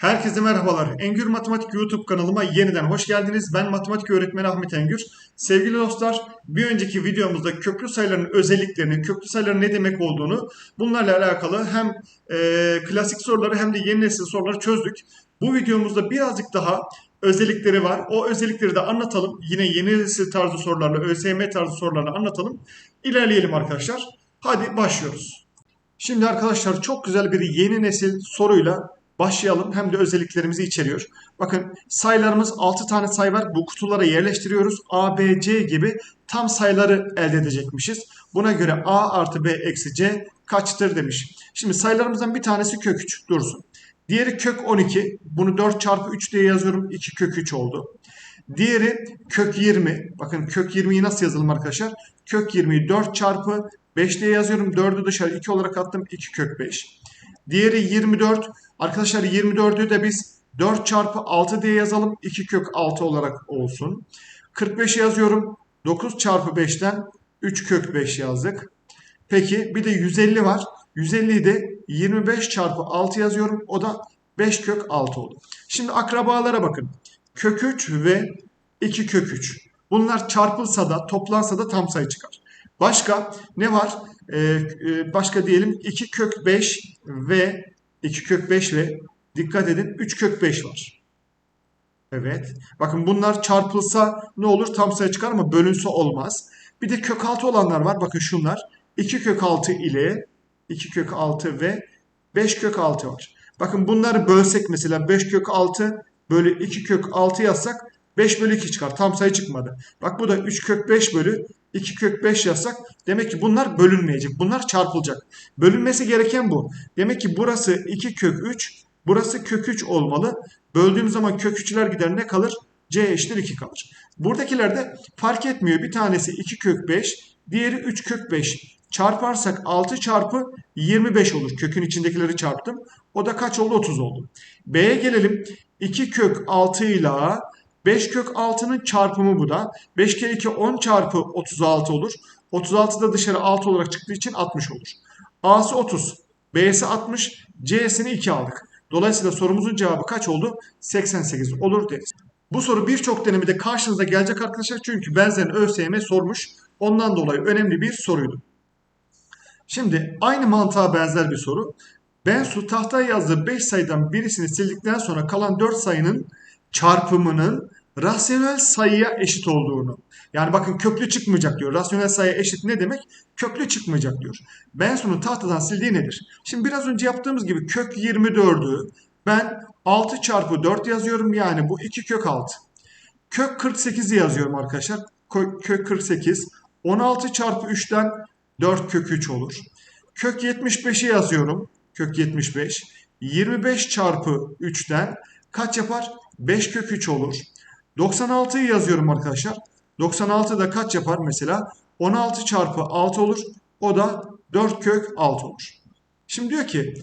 Herkese merhabalar. Engür Matematik YouTube kanalıma yeniden hoş geldiniz. Ben matematik öğretmeni Ahmet Engür. Sevgili dostlar, bir önceki videomuzda köklü sayıların özelliklerini, köklü sayıların ne demek olduğunu, bunlarla alakalı hem e, klasik soruları hem de yeni nesil soruları çözdük. Bu videomuzda birazcık daha özellikleri var. O özellikleri de anlatalım. Yine yeni nesil tarzı sorularla, ÖSYM tarzı sorularla anlatalım. İlerleyelim arkadaşlar. Hadi başlıyoruz. Şimdi arkadaşlar çok güzel bir yeni nesil soruyla başlayalım. Hem de özelliklerimizi içeriyor. Bakın sayılarımız 6 tane sayı var. Bu kutulara yerleştiriyoruz. A, B, C gibi tam sayıları elde edecekmişiz. Buna göre A artı B eksi C kaçtır demiş. Şimdi sayılarımızdan bir tanesi kök 3 dursun. Diğeri kök 12. Bunu 4 çarpı 3 diye yazıyorum. 2 kök 3 oldu. Diğeri kök 20. Bakın kök 20'yi nasıl yazalım arkadaşlar? Kök 20'yi 4 çarpı 5 diye yazıyorum. 4'ü dışarı 2 olarak attım. 2 kök 5. Diğeri 24. Arkadaşlar 24'ü de biz 4 çarpı 6 diye yazalım. 2 kök 6 olarak olsun. 45 yazıyorum. 9 çarpı 5'ten 3 kök 5 yazdık. Peki bir de 150 var. 150'yi de 25 çarpı 6 yazıyorum. O da 5 kök 6 oldu. Şimdi akrabalara bakın. Kök 3 ve 2 kök 3. Bunlar çarpılsa da toplansa da tam sayı çıkar. Başka ne var? Ee, başka diyelim 2 kök 5 ve 2 kök 5 ve dikkat edin 3 kök 5 var. Evet. Bakın bunlar çarpılsa ne olur? Tam sayı çıkar ama bölünse olmaz. Bir de kök 6 olanlar var. Bakın şunlar. 2 kök 6 ile 2 kök 6 ve 5 kök 6 var. Bakın bunları bölsek mesela 5 kök 6 bölü 2 kök 6 yazsak 5 bölü 2 çıkar. Tam sayı çıkmadı. Bak bu da 3 kök 5 bölü 2 kök 5 yazsak demek ki bunlar bölünmeyecek. Bunlar çarpılacak. Bölünmesi gereken bu. Demek ki burası 2 kök 3, burası kök 3 olmalı. Böldüğüm zaman kök 3'ler gider ne kalır? C eşittir 2 kalır. Buradakilerde fark etmiyor. Bir tanesi 2 kök 5, diğeri 3 kök 5. Çarparsak 6 çarpı 25 olur. Kökün içindekileri çarptım. O da kaç oldu? 30 oldu. B'ye gelelim. 2 kök 6 ile 5 kök 6'nın çarpımı bu da. 5 kere 2 10 çarpı 36 olur. 36 da dışarı 6 olarak çıktığı için 60 olur. A'sı 30. B'si 60. C'sini 2 aldık. Dolayısıyla sorumuzun cevabı kaç oldu? 88 olur deriz. Bu soru birçok denemede karşınıza gelecek arkadaşlar. Çünkü benzerini ÖSYM sormuş. Ondan dolayı önemli bir soruydu. Şimdi aynı mantığa benzer bir soru. Ben su tahtaya yazdığı 5 sayıdan birisini sildikten sonra kalan 4 sayının çarpımının rasyonel sayıya eşit olduğunu. Yani bakın köklü çıkmayacak diyor. Rasyonel sayı eşit ne demek? Köklü çıkmayacak diyor. Ben sonu tahtadan sildiği nedir? Şimdi biraz önce yaptığımız gibi kök 24'ü ben 6 çarpı 4 yazıyorum. Yani bu 2 kök 6. Kök 48'i yazıyorum arkadaşlar. Kök 48. 16 çarpı 3'ten 4 kök 3 olur. Kök 75'i yazıyorum. Kök 75. 25 çarpı 3'ten kaç yapar? 5 kök 3 olur. 96'yı yazıyorum arkadaşlar. 96 da kaç yapar mesela? 16 çarpı 6 olur. O da 4 kök 6 olur. Şimdi diyor ki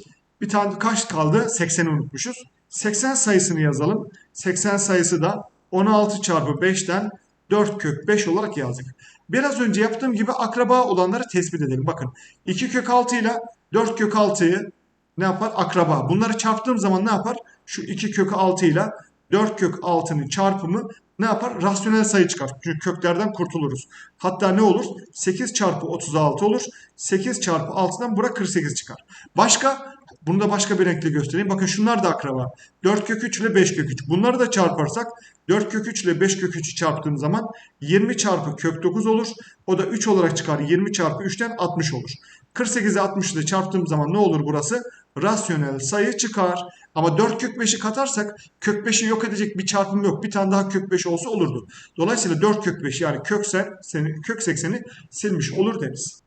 bir tane kaç kaldı? 80'i unutmuşuz. 80 sayısını yazalım. 80 sayısı da 16 çarpı 5'ten 4 kök 5 olarak yazdık. Biraz önce yaptığım gibi akraba olanları tespit edelim. Bakın 2 kök 6 ile 4 kök 6'yı ne yapar? Akraba. Bunları çarptığım zaman ne yapar? Şu 2 kök 6 ile 4 kök 6'nın çarpımı ne yapar? Rasyonel sayı çıkar. Çünkü köklerden kurtuluruz. Hatta ne olur? 8 çarpı 36 olur. 8 çarpı 6'dan bura 48 çıkar. Başka? Bunu da başka bir renkle göstereyim. Bakın şunlar da akraba. 4 kök 3 ile 5 kök 3. Bunları da çarparsak 4 kök 3 ile 5 kök 3'ü çarptığım zaman 20 çarpı kök 9 olur. O da 3 olarak çıkar. 20 çarpı 3'ten 60 olur. 48'i 60 ile çarptığım zaman ne olur burası? Rasyonel sayı çıkar. Ama 4 kök 5'i katarsak kök 5'i yok edecek bir çarpım yok. Bir tane daha kök 5 olsa olurdu. Dolayısıyla 4 kök 5 yani kök, seni, kök 80'i silmiş olur deriz.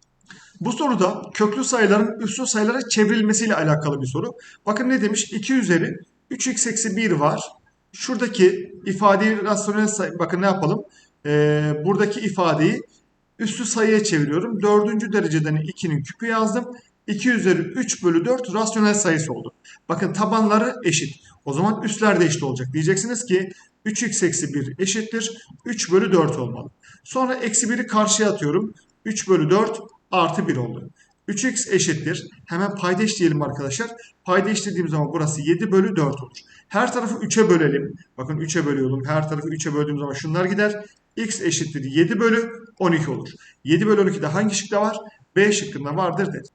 Bu soruda köklü sayıların üslü sayılara çevrilmesiyle alakalı bir soru. Bakın ne demiş? 2 üzeri 3x eksi 1 var. Şuradaki ifadeyi rasyonel sayı, bakın ne yapalım? Ee, buradaki ifadeyi üslü sayıya çeviriyorum. Dördüncü dereceden 2'nin küpü yazdım. 2 üzeri 3 bölü 4 rasyonel sayısı oldu. Bakın tabanları eşit. O zaman üstler de eşit olacak. Diyeceksiniz ki 3x eksi 1 eşittir. 3 bölü 4 olmalı. Sonra eksi 1'i karşıya atıyorum. 3 bölü 4 artı 1 oldu. 3x eşittir. Hemen paydaş diyelim arkadaşlar. Paydaş dediğim zaman burası 7 bölü 4 olur. Her tarafı 3'e bölelim. Bakın 3'e bölüyorum. Her tarafı 3'e böldüğüm zaman şunlar gider. x eşittir 7 bölü 12 olur. 7 bölü 12'de hangi şıkta var? B şıkkında vardır dedi.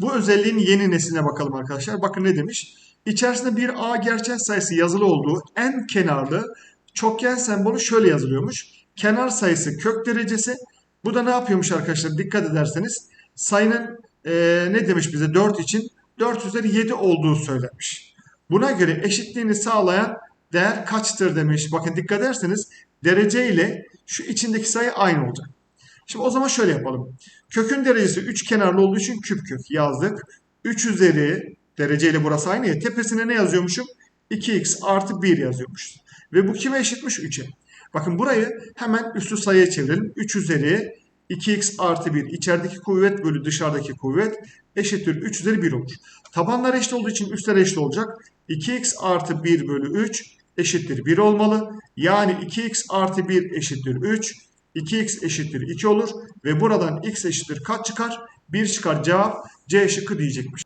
Bu özelliğin yeni nesline bakalım arkadaşlar. Bakın ne demiş? İçerisinde bir A gerçel sayısı yazılı olduğu en kenarlı çokgen sembolü şöyle yazılıyormuş. Kenar sayısı kök derecesi. Bu da ne yapıyormuş arkadaşlar? Dikkat ederseniz sayının e, ne demiş bize 4 için 4 üzeri 7 olduğu söylenmiş. Buna göre eşitliğini sağlayan değer kaçtır demiş. Bakın dikkat ederseniz derece ile şu içindeki sayı aynı olacak. Şimdi o zaman şöyle yapalım. Kökün derecesi 3 kenarlı olduğu için küp kök yazdık. 3 üzeri dereceyle burası aynı ya. Tepesine ne yazıyormuşum? 2x artı 1 yazıyormuş. Ve bu kime eşitmiş? 3'e. Bakın burayı hemen üstü sayıya çevirelim. 3 üzeri 2x artı 1 içerideki kuvvet bölü dışarıdaki kuvvet eşittir 3 üzeri 1 olur. Tabanlar eşit olduğu için üstler eşit olacak. 2x artı 1 bölü 3 eşittir 1 olmalı. Yani 2x artı 1 eşittir 3. 2x eşittir 2 olur. Ve buradan x eşittir kaç çıkar? 1 çıkar cevap C şıkkı diyecekmiş.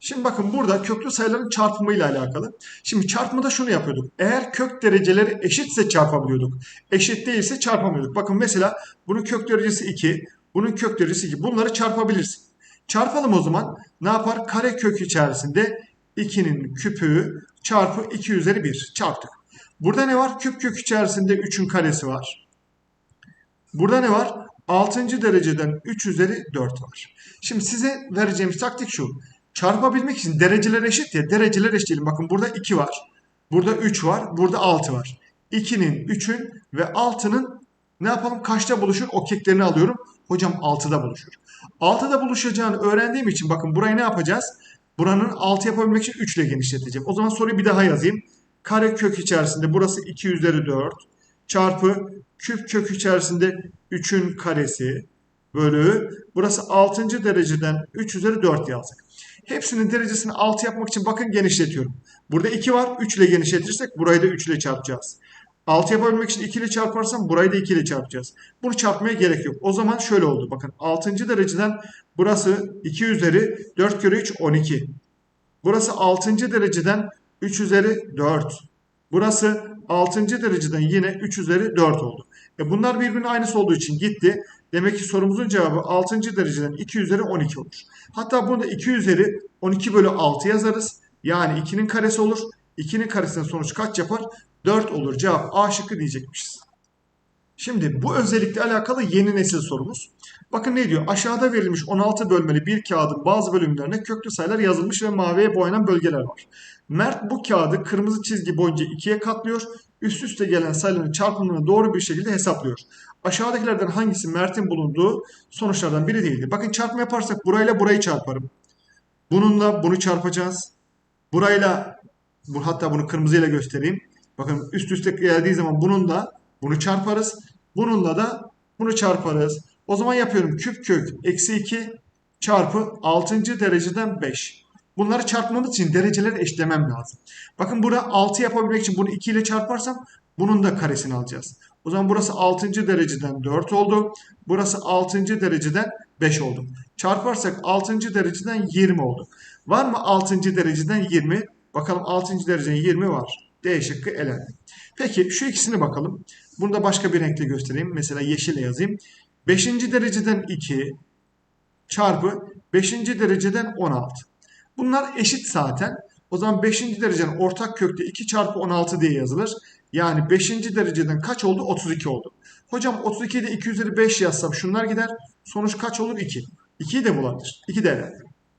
Şimdi bakın burada köklü sayıların çarpımı ile alakalı. Şimdi çarpmada şunu yapıyorduk. Eğer kök dereceleri eşitse çarpabiliyorduk. Eşit değilse çarpamıyorduk. Bakın mesela bunun kök derecesi 2, bunun kök derecesi 2. Bunları çarpabilirsin. Çarpalım o zaman. Ne yapar? Kare kök içerisinde 2'nin küpü çarpı 2 üzeri 1 çarptık. Burada ne var? Küp kök içerisinde 3'ün karesi var. Burada ne var? 6. dereceden 3 üzeri 4 var. Şimdi size vereceğimiz taktik şu. Çarpabilmek için dereceler eşit ya. Dereceler eşit Bakın burada 2 var. Burada 3 var. Burada 6 var. 2'nin, 3'ün ve 6'nın ne yapalım? Kaçta buluşur? O keklerini alıyorum. Hocam 6'da buluşur. 6'da buluşacağını öğrendiğim için bakın burayı ne yapacağız? Buranın 6 yapabilmek için 3 ile genişleteceğim. O zaman soruyu bir daha yazayım. Kare kök içerisinde burası 2 üzeri 4 çarpı küp kök içerisinde 3'ün karesi bölü burası 6. dereceden 3 üzeri 4 yazdık. Hepsinin derecesini 6 yapmak için bakın genişletiyorum. Burada 2 var. 3 ile genişletirsek burayı da 3 ile çarpacağız. 6 yapabilmek için 2 ile çarparsam burayı da 2 ile çarpacağız. Bunu çarpmaya gerek yok. O zaman şöyle oldu. Bakın 6. dereceden burası 2 üzeri 4 kere 3 12. Burası 6. dereceden 3 üzeri 4. Burası 6. dereceden yine 3 üzeri 4 oldu. E bunlar birbirinin aynısı olduğu için gitti. Demek ki sorumuzun cevabı 6. dereceden 2 üzeri 12 olur. Hatta burada 2 üzeri 12 bölü 6 yazarız. Yani 2'nin karesi olur. 2'nin karesinin sonuç kaç yapar? 4 olur. Cevap A şıkkı diyecekmişiz. Şimdi bu özellikle alakalı yeni nesil sorumuz. Bakın ne diyor? Aşağıda verilmiş 16 bölmeli bir kağıdın bazı bölümlerine köklü sayılar yazılmış ve maviye boyanan bölgeler var. Mert bu kağıdı kırmızı çizgi boyunca ikiye katlıyor. Üst üste gelen sayıların çarpımını doğru bir şekilde hesaplıyor. Aşağıdakilerden hangisi Mert'in bulunduğu sonuçlardan biri değildi? Bakın çarpma yaparsak burayla burayı çarparım. Bununla bunu çarpacağız. Burayla bu, hatta bunu kırmızıyla göstereyim. Bakın üst üste geldiği zaman bununla bunu çarparız. Bununla da bunu çarparız. O zaman yapıyorum küp kök eksi 2 çarpı 6. dereceden 5. Bunları çarpmamız için dereceleri eşlemem lazım. Bakın burada 6 yapabilmek için bunu 2 ile çarparsam bunun da karesini alacağız. O zaman burası 6. dereceden 4 oldu. Burası 6. dereceden 5 oldu. Çarparsak 6. dereceden 20 oldu. Var mı 6. dereceden 20? Bakalım 6. dereceden 20 var. D şıkkı elendi. Peki şu ikisini bakalım. Bunu da başka bir renkle göstereyim. Mesela yeşille yazayım. 5. dereceden 2 çarpı 5. dereceden 16. Bunlar eşit zaten. O zaman 5. dereceden ortak kökte 2 çarpı 16 diye yazılır. Yani 5. dereceden kaç oldu? 32 oldu. Hocam 32'de 2 üzeri 5 yazsam şunlar gider. Sonuç kaç olur? 2. 2'yi de bulabilir. 2 de eder.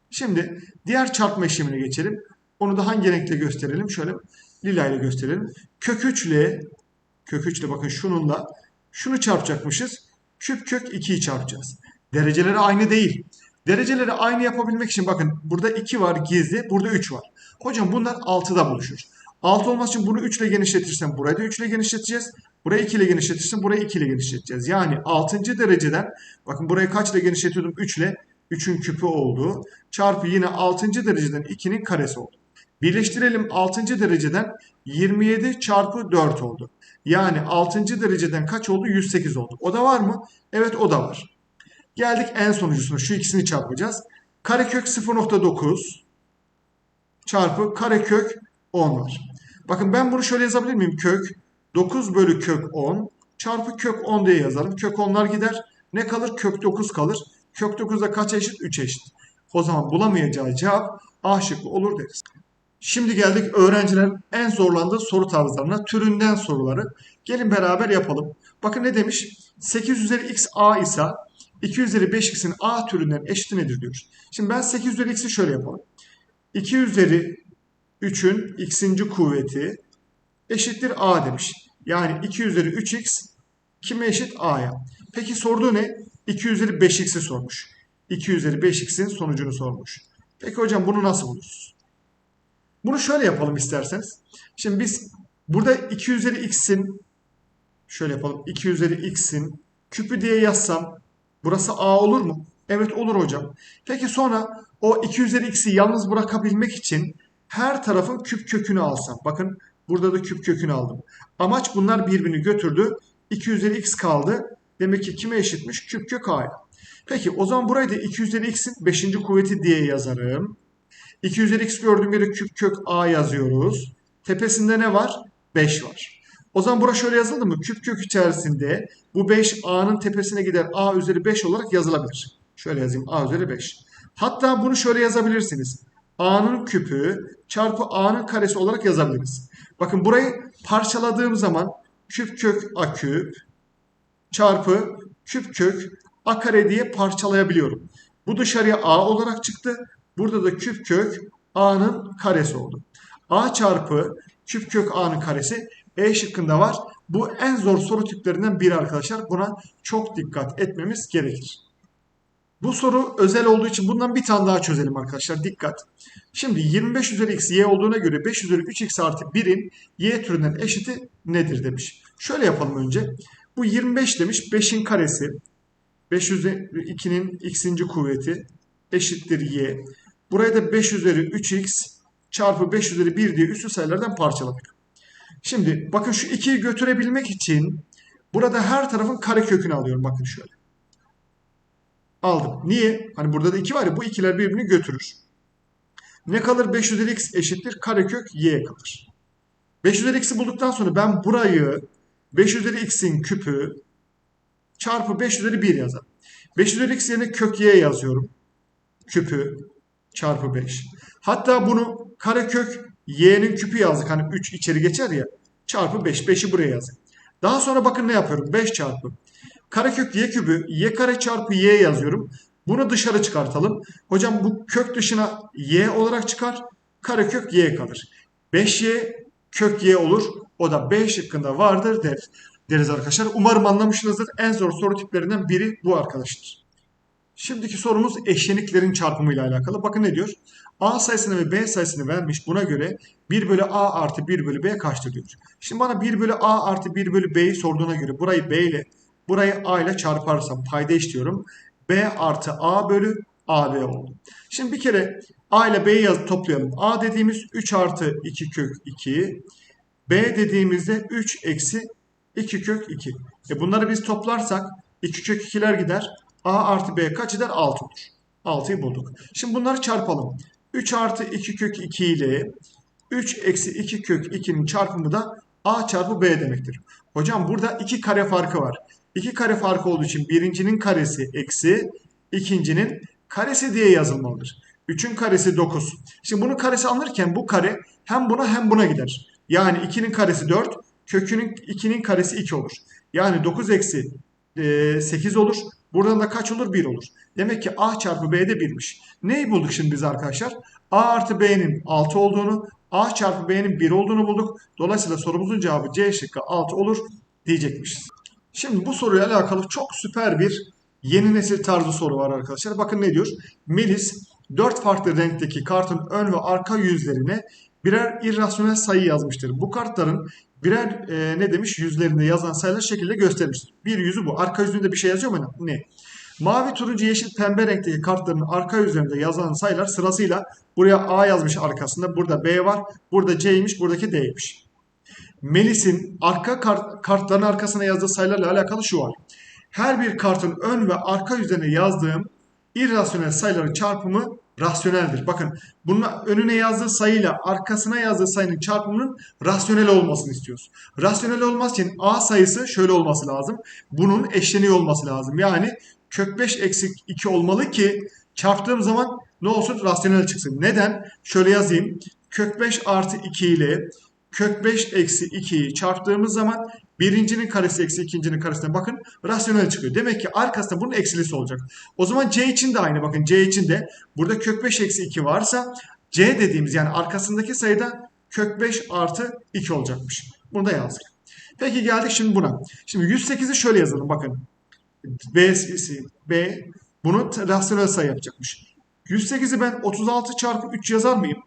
Şimdi diğer çarpma işlemine geçelim. Onu da hangi renkle gösterelim? Şöyle lila ile gösterelim. Kök 3 ile kök 3 ile bakın şununla şunu çarpacakmışız. Küp kök 2'yi çarpacağız. Dereceleri aynı değil. Dereceleri aynı yapabilmek için bakın burada 2 var gizli, burada 3 var. Hocam bunlar 6'da buluşur. 6 olması için bunu 3 ile genişletirsem burayı da 3 ile genişleteceğiz. Burayı 2 ile genişletirsem burayı 2 ile genişleteceğiz. Yani 6. dereceden bakın burayı kaç ile genişletiyordum? 3 ile 3'ün küpü oldu. Çarpı yine 6. dereceden 2'nin karesi oldu. Birleştirelim 6. dereceden 27 çarpı 4 oldu. Yani 6. dereceden kaç oldu? 108 oldu. O da var mı? Evet o da var. Geldik en sonuncusuna. Şu ikisini çarpacağız. Karekök 0.9 çarpı karekök 10 var. Bakın ben bunu şöyle yazabilir miyim? Kök 9 bölü kök 10 çarpı kök 10 diye yazarım. Kök 10'lar gider. Ne kalır? Kök 9 kalır. Kök 9'da kaç eşit? 3 eşit. O zaman bulamayacağı cevap A şıkkı olur deriz. Şimdi geldik öğrencilerin en zorlandığı soru tarzlarına, türünden soruları. Gelin beraber yapalım. Bakın ne demiş? 8 üzeri x a ise 2 üzeri 5x'in a türünden eşiti nedir diyor. Şimdi ben 8 üzeri x'i şöyle yapalım. 2 üzeri 3'ün x'inci kuvveti eşittir a demiş. Yani 2 üzeri 3x kime eşit? a'ya. Peki sorduğu ne? 2 üzeri 5x'i sormuş. 2 üzeri 5x'in sonucunu sormuş. Peki hocam bunu nasıl buluruz? Bunu şöyle yapalım isterseniz. Şimdi biz burada 2 üzeri x'in şöyle yapalım. 2 üzeri x'in küpü diye yazsam burası a olur mu? Evet olur hocam. Peki sonra o 2 üzeri x'i yalnız bırakabilmek için her tarafın küp kökünü alsam. Bakın burada da küp kökünü aldım. Amaç bunlar birbirini götürdü. 2 üzeri x kaldı. Demek ki kime eşitmiş? Küp kök a'ya. Peki o zaman burayı da 2 üzeri x'in 5. kuvveti diye yazarım. 2 üzeri x gördüğüm yere küp kök a yazıyoruz. Tepesinde ne var? 5 var. O zaman bura şöyle yazıldı mı? Küp kök içerisinde bu 5 a'nın tepesine gider a üzeri 5 olarak yazılabilir. Şöyle yazayım a üzeri 5. Hatta bunu şöyle yazabilirsiniz. a'nın küpü çarpı a'nın karesi olarak yazabiliriz. Bakın burayı parçaladığım zaman küp kök a küp çarpı küp kök a kare diye parçalayabiliyorum. Bu dışarıya a olarak çıktı. Burada da küp kök a'nın karesi oldu. a çarpı küp kök a'nın karesi E şıkkında var. Bu en zor soru tiplerinden biri arkadaşlar. Buna çok dikkat etmemiz gerekir. Bu soru özel olduğu için bundan bir tane daha çözelim arkadaşlar. Dikkat. Şimdi 25 üzeri x y olduğuna göre 5 üzeri 3x artı 1'in y türünden eşiti nedir demiş. Şöyle yapalım önce. Bu 25 demiş 5'in karesi. 5 üzeri 2'nin x'inci kuvveti eşittir y. Buraya da 5 üzeri 3x çarpı 5 üzeri 1 diye üstü sayılardan parçaladık. Şimdi bakın şu 2'yi götürebilmek için burada her tarafın kare kökünü alıyorum. Bakın şöyle. Aldım. Niye? Hani burada da 2 var ya bu ikiler birbirini götürür. Ne kalır? 5 üzeri x eşittir karekök y kalır. 5 üzeri x'i bulduktan sonra ben burayı 5 üzeri x'in küpü çarpı 5 üzeri 1 yazarım. 5 üzeri x yerine kök y yazıyorum. Küpü çarpı 5. Hatta bunu karekök y'nin küpü yazdık. Hani 3 içeri geçer ya. Çarpı 5. 5'i buraya yazdık. Daha sonra bakın ne yapıyorum? 5 çarpı. Karekök y kübü y kare çarpı y yazıyorum. Bunu dışarı çıkartalım. Hocam bu kök dışına y olarak çıkar. Karekök y kalır. 5y kök y olur. O da B şıkkında vardır deriz, deriz arkadaşlar. Umarım anlamışsınızdır. En zor soru tiplerinden biri bu arkadaşlar. Şimdiki sorumuz eşleniklerin çarpımıyla alakalı. Bakın ne diyor? A sayısını ve B sayısını vermiş. Buna göre 1 bölü A artı 1 bölü B kaçtır diyor. Şimdi bana 1 bölü A artı 1 bölü B'yi sorduğuna göre burayı B ile burayı A ile çarparsam payda işliyorum. B artı A bölü AB oldu. Şimdi bir kere A ile B'yi yazıp toplayalım. A dediğimiz 3 artı 2 kök 2. B dediğimizde 3 eksi 2 kök 2. E bunları biz toplarsak 2 kök 2'ler gider. A artı B kaç eder? 6 olur. 6'yı bulduk. Şimdi bunları çarpalım. 3 artı 2 kök 2 ile 3 eksi 2 kök 2'nin çarpımı da A çarpı B demektir. Hocam burada 2 kare farkı var. 2 kare farkı olduğu için birincinin karesi eksi ikincinin karesi diye yazılmalıdır. 3'ün karesi 9. Şimdi bunun karesi alınırken bu kare hem buna hem buna gider. Yani 2'nin karesi 4, kökünün 2'nin karesi 2 olur. Yani 9 eksi 8 olur. Buradan da kaç olur? 1 olur. Demek ki A çarpı B'de 1'miş. Neyi bulduk şimdi biz arkadaşlar? A artı B'nin 6 olduğunu, A çarpı B'nin 1 olduğunu bulduk. Dolayısıyla sorumuzun cevabı C şıkkı 6 olur diyecekmişiz. Şimdi bu soruyla alakalı çok süper bir yeni nesil tarzı soru var arkadaşlar. Bakın ne diyor? Melis 4 farklı renkteki kartın ön ve arka yüzlerine birer irrasyonel sayı yazmıştır. Bu kartların birer e, ne demiş yüzlerinde yazan sayılar şekilde göstermiştir. Bir yüzü bu. Arka yüzünde bir şey yazıyor mu? Ne? Mavi, turuncu, yeşil, pembe renkteki kartların arka yüzlerinde yazılan sayılar sırasıyla buraya A yazmış arkasında. Burada B var. Burada C'ymiş. Buradaki D'ymiş. Melis'in arka kart, kartların arkasına yazdığı sayılarla alakalı şu var. Her bir kartın ön ve arka yüzlerine yazdığım irrasyonel sayıların çarpımı rasyoneldir. Bakın bunun önüne yazdığı sayıyla arkasına yazdığı sayının çarpımının rasyonel olmasını istiyoruz. Rasyonel olması için a sayısı şöyle olması lazım. Bunun eşleniği olması lazım. Yani kök 5 eksi 2 olmalı ki çarptığım zaman ne olsun? Rasyonel çıksın. Neden? Şöyle yazayım. Kök 5 artı 2 ile kök 5 eksi 2'yi çarptığımız zaman birincinin karesi eksi ikincinin karesine bakın rasyonel çıkıyor. Demek ki arkasında bunun eksilisi olacak. O zaman c için de aynı bakın c için de burada kök 5 eksi 2 varsa c dediğimiz yani arkasındaki sayıda kök 5 artı 2 olacakmış. Bunu da yazdık. Peki geldik şimdi buna. Şimdi 108'i şöyle yazalım bakın. B, B bunu rasyonel sayı yapacakmış. 108'i ben 36 çarpı 3 yazar mıyım?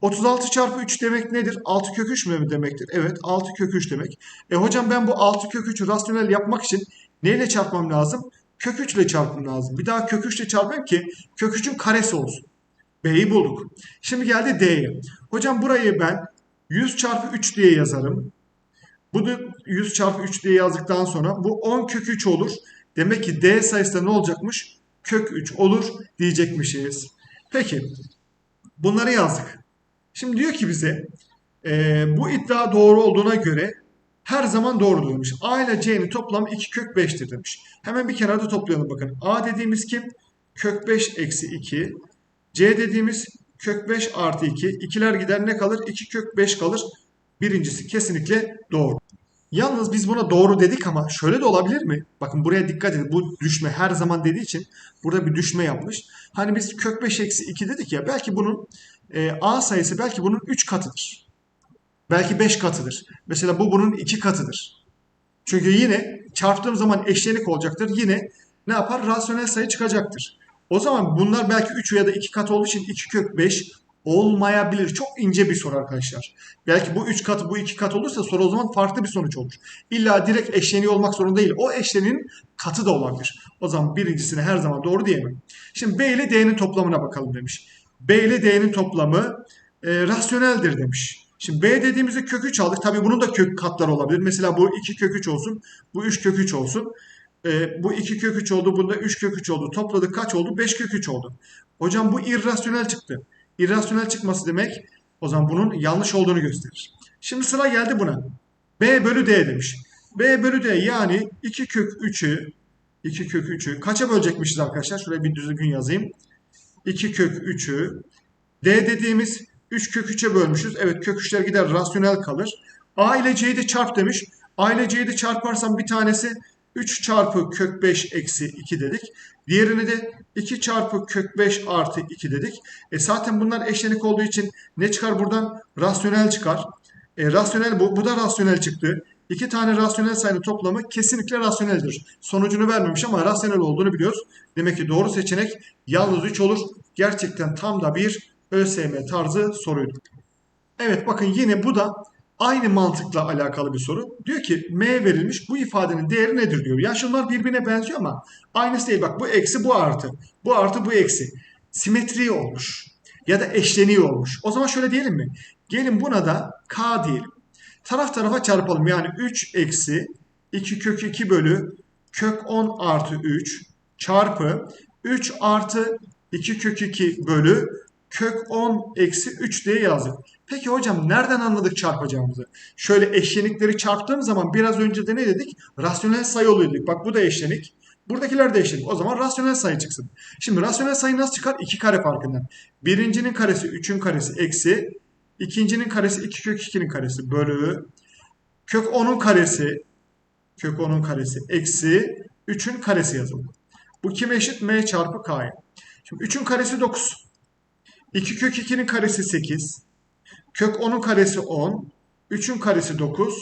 36 çarpı 3 demek nedir? 6 kök 3 mü demektir? Evet 6 kök 3 demek. E hocam ben bu 6 kök 3'ü rasyonel yapmak için neyle çarpmam lazım? Kök 3 ile çarpmam lazım. Bir daha kök 3 ile çarpayım ki kök 3'ün karesi olsun. B'yi bulduk. Şimdi geldi D'ye. Hocam burayı ben 100 çarpı 3 diye yazarım. Bu da 100 çarpı 3 diye yazdıktan sonra bu 10 kök 3 olur. Demek ki D sayısı da ne olacakmış? Kök 3 olur diyecekmişiz. Peki bunları yazdık. Şimdi diyor ki bize e, bu iddia doğru olduğuna göre her zaman doğru demiş. A ile C'nin toplamı 2 kök 5'tir demiş. Hemen bir kenarda toplayalım bakın. A dediğimiz kim? Kök 5 eksi 2. C dediğimiz kök 5 artı 2. İkiler gider ne kalır? 2 kök 5 kalır. Birincisi kesinlikle doğru. Yalnız biz buna doğru dedik ama şöyle de olabilir mi? Bakın buraya dikkat edin. Bu düşme her zaman dediği için burada bir düşme yapmış. Hani biz kök 5 eksi 2 dedik ya belki bunun e, A sayısı belki bunun 3 katıdır. Belki 5 katıdır. Mesela bu bunun 2 katıdır. Çünkü yine çarptığım zaman eşlenik olacaktır. Yine ne yapar? Rasyonel sayı çıkacaktır. O zaman bunlar belki 3 ya da 2 kat olduğu için 2 kök 5 olmayabilir. Çok ince bir soru arkadaşlar. Belki bu 3 katı bu 2 kat olursa soru o zaman farklı bir sonuç olur. İlla direkt eşleniği olmak zorunda değil. O eşlenin katı da olabilir. O zaman birincisine her zaman doğru diyemem. Şimdi B ile D'nin toplamına bakalım demiş. B ile D'nin toplamı e, rasyoneldir demiş. Şimdi B dediğimizde kök 3 aldık. Tabii bunun da kök katları olabilir. Mesela bu 2 kök 3 olsun. Bu 3 kök 3 olsun. E, bu 2 kök 3 oldu. Bunda 3 kök 3 oldu. Topladık kaç oldu? 5 kök 3 oldu. Hocam bu irrasyonel çıktı. İrrasyonel çıkması demek o zaman bunun yanlış olduğunu gösterir. Şimdi sıra geldi buna. B bölü D demiş. B bölü D yani 2 kök 3'ü 2 kök 3'ü kaça bölecekmişiz arkadaşlar? Şuraya bir düzgün yazayım. 2 kök 3'ü D dediğimiz 3 kök 3'e bölmüşüz. Evet kök 3'ler gider rasyonel kalır. A ile C'yi de çarp demiş. A ile C'yi de çarparsam bir tanesi 3 çarpı kök 5 eksi 2 dedik. Diğerini de 2 çarpı kök 5 artı 2 dedik. E zaten bunlar eşlenik olduğu için ne çıkar buradan? Rasyonel çıkar. E, rasyonel bu, bu da rasyonel çıktı. İki tane rasyonel sayının toplamı kesinlikle rasyoneldir. Sonucunu vermemiş ama rasyonel olduğunu biliyoruz. Demek ki doğru seçenek yalnız 3 olur. Gerçekten tam da bir ÖSYM tarzı soruydu. Evet bakın yine bu da aynı mantıkla alakalı bir soru. Diyor ki M verilmiş bu ifadenin değeri nedir diyor. Ya şunlar birbirine benziyor ama aynısı değil. Bak bu eksi bu artı. Bu artı bu eksi. Simetri olmuş. Ya da eşleniği olmuş. O zaman şöyle diyelim mi? Gelin buna da K diyelim. Taraf tarafa çarpalım. Yani 3 eksi 2 kök 2 bölü kök 10 artı 3 çarpı 3 artı 2 kök 2 bölü kök 10 eksi 3 diye yazdık. Peki hocam nereden anladık çarpacağımızı? Şöyle eşlenikleri çarptığım zaman biraz önce de ne dedik? Rasyonel sayı oluyor dedik. Bak bu da eşlenik. Buradakiler de eşlenik. O zaman rasyonel sayı çıksın. Şimdi rasyonel sayı nasıl çıkar? 2 kare farkından. Birincinin karesi 3'ün karesi eksi. ikincinin karesi 2 kök 2'nin karesi bölü. Kök 10'un karesi kök 10'un karesi eksi 3'ün karesi yazıldı. Bu kime eşit? M çarpı K'ya. Şimdi 3'ün karesi 9. 2 kök 2'nin karesi 8. Kök 10'un karesi 10. 3'ün karesi 9.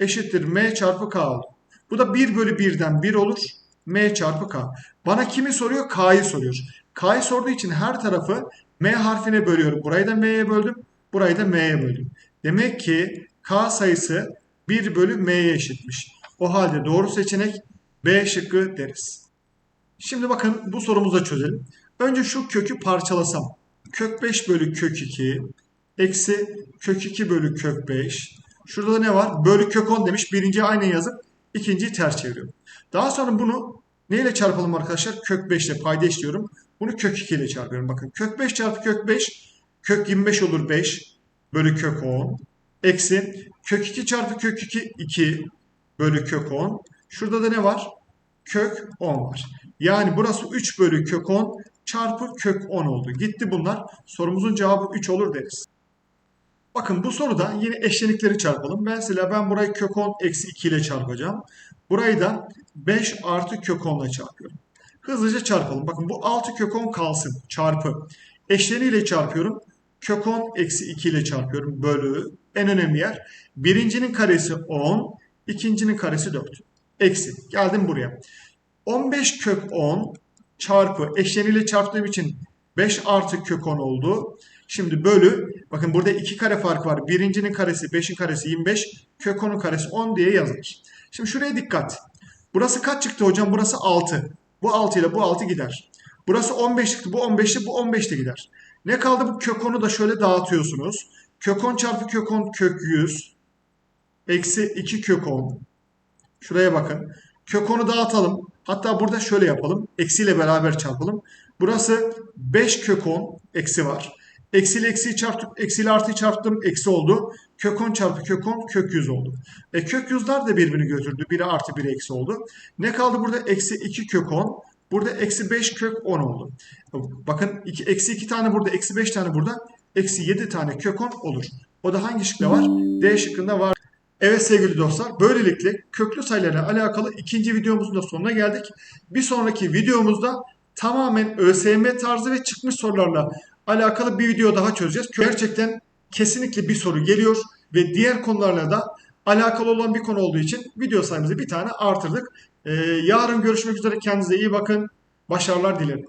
Eşittir M çarpı K oldu. Bu da 1 bölü 1'den 1 olur. M çarpı K. Bana kimi soruyor? K'yı soruyor. K'yı sorduğu için her tarafı M harfine bölüyorum. Burayı da M'ye böldüm. Burayı da M'ye böldüm. Demek ki K sayısı 1 bölü M'ye eşitmiş. O halde doğru seçenek B şıkkı deriz. Şimdi bakın bu sorumuzu da çözelim. Önce şu kökü parçalasam. Kök 5 bölü kök 2 eksi kök 2 bölü kök 5. Şurada da ne var? Bölü kök 10 demiş. Birinciyi aynen yazıp ikinciyi ters çeviriyorum. Daha sonra bunu Neyle çarpalım arkadaşlar? Kök 5 ile payda işliyorum. Bunu kök 2 ile çarpıyorum. Bakın kök 5 çarpı kök 5 kök 25 olur 5 bölü kök 10. Eksi kök 2 çarpı kök 2 2 bölü kök 10. Şurada da ne var? Kök 10 var. Yani burası 3 bölü kök 10 çarpı kök 10 oldu. Gitti bunlar. Sorumuzun cevabı 3 olur deriz. Bakın bu soruda yine eşlenikleri çarpalım. Mesela ben burayı kök 10 eksi 2 ile çarpacağım. Burayı da 5 artı kök 10 ile çarpıyorum. Hızlıca çarpalım. Bakın bu 6 kök 10 kalsın. Çarpı. Eşleniyle çarpıyorum. Kök 10 eksi 2 ile çarpıyorum. Bölü. En önemli yer. Birincinin karesi 10. ikincinin karesi 4. Eksi. Geldim buraya. 15 kök 10 çarpı eşleniyle çarptığım için 5 artı kök 10 oldu. Şimdi bölü. Bakın burada 2 kare fark var. Birincinin karesi 5'in karesi 25. Kök 10'un karesi 10 diye yazılır. Şimdi şuraya dikkat. Burası kaç çıktı hocam? Burası 6. Bu 6 ile bu 6 gider. Burası 15 çıktı. Bu 15'ti. Bu 15 de gider. Ne kaldı? Bu kök 10'u da şöyle dağıtıyorsunuz. Kök 10 çarpı kök 10 kök 100. Eksi 2 kök 10. Şuraya bakın. Kök 10'u dağıtalım. Hatta burada şöyle yapalım. Eksiyle beraber çarpalım. Burası 5 kök 10 eksi var. Eksiyle eksiyi çarptık. Eksiyle artıyı çarptım. Eksi oldu. Kök 10 çarpı kök 10 kök 100 oldu. E kök 100'lar da birbirini götürdü. Biri artı biri eksi oldu. Ne kaldı burada? Eksi 2 kök 10. Burada eksi 5 kök 10 oldu. Bakın iki, eksi 2 tane burada. Eksi 5 tane burada. Eksi 7 tane kök 10 olur. O da hangi şıkta var? D şıkkında var. Evet sevgili dostlar, böylelikle köklü sayılarla alakalı ikinci videomuzun da sonuna geldik. Bir sonraki videomuzda tamamen ÖSYM tarzı ve çıkmış sorularla alakalı bir video daha çözeceğiz. Gerçekten kesinlikle bir soru geliyor ve diğer konularla da alakalı olan bir konu olduğu için video sayımızı bir tane artırdık. Ee, yarın görüşmek üzere. Kendinize iyi bakın. Başarılar dilerim.